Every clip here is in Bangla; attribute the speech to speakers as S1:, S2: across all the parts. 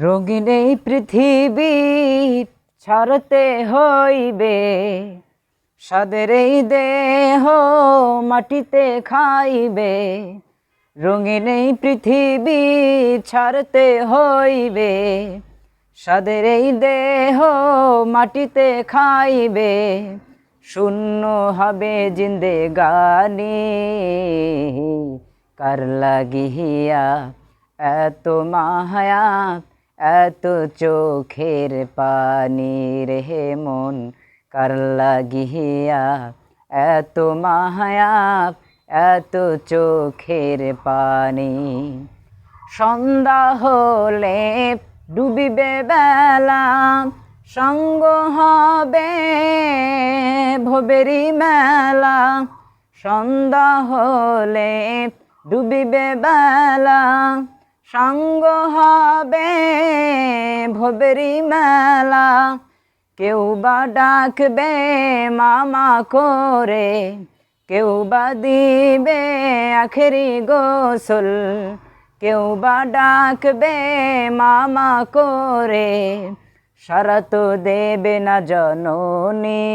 S1: রঙিন এই পৃথিবী ছাড়তে হইবে। সাদের এই দেহ মাটিতে খাইবে। রঙিন এই পৃথিবী ছাড়তে হইবে। সাদের এই দেহ মাটিতে খাইবে। শূন্য হবে জিন্দে গানি। কার লাগিয়া এত মায়া এত চোখের পানি রে মন, কার লাগিয়া এত মায়া, এত চোখের পানি। সন্ধ্যা হলে ডুবিবে বেলা, সঙ্গ হবে ভবেরি মেলা। সন্ধ্যা হলে ডুবিবে বেলা সঙ্গ হবে ভবেরি মেলা। কেউ বা ডাকবে মামা করে, কেউ বা দিবে আখেরি গোসল, কেউ বা ডাকবে মামা করে। সারা তো দেবে না জননী,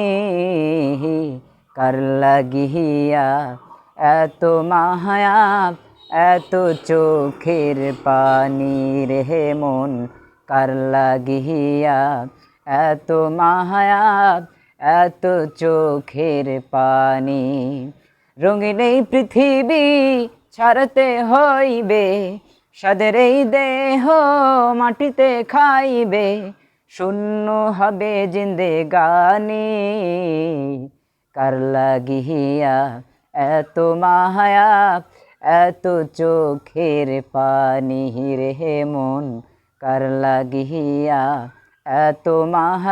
S1: কার লাগিয়া এত মায়া এত চোখের পানি রে মন, কার লাগিয়া? এত মায়া এত চোখের পানি, রঙিন পৃথিবী ছাড়তে হইবে, সাদের এই দেহ মাটিতে খাইবে, শূন্য হবে জিন্দে গানি। কার লাগিয়া? এত মায়া এত চোখের পানি রে মন কার লাগিয়া এত মায়া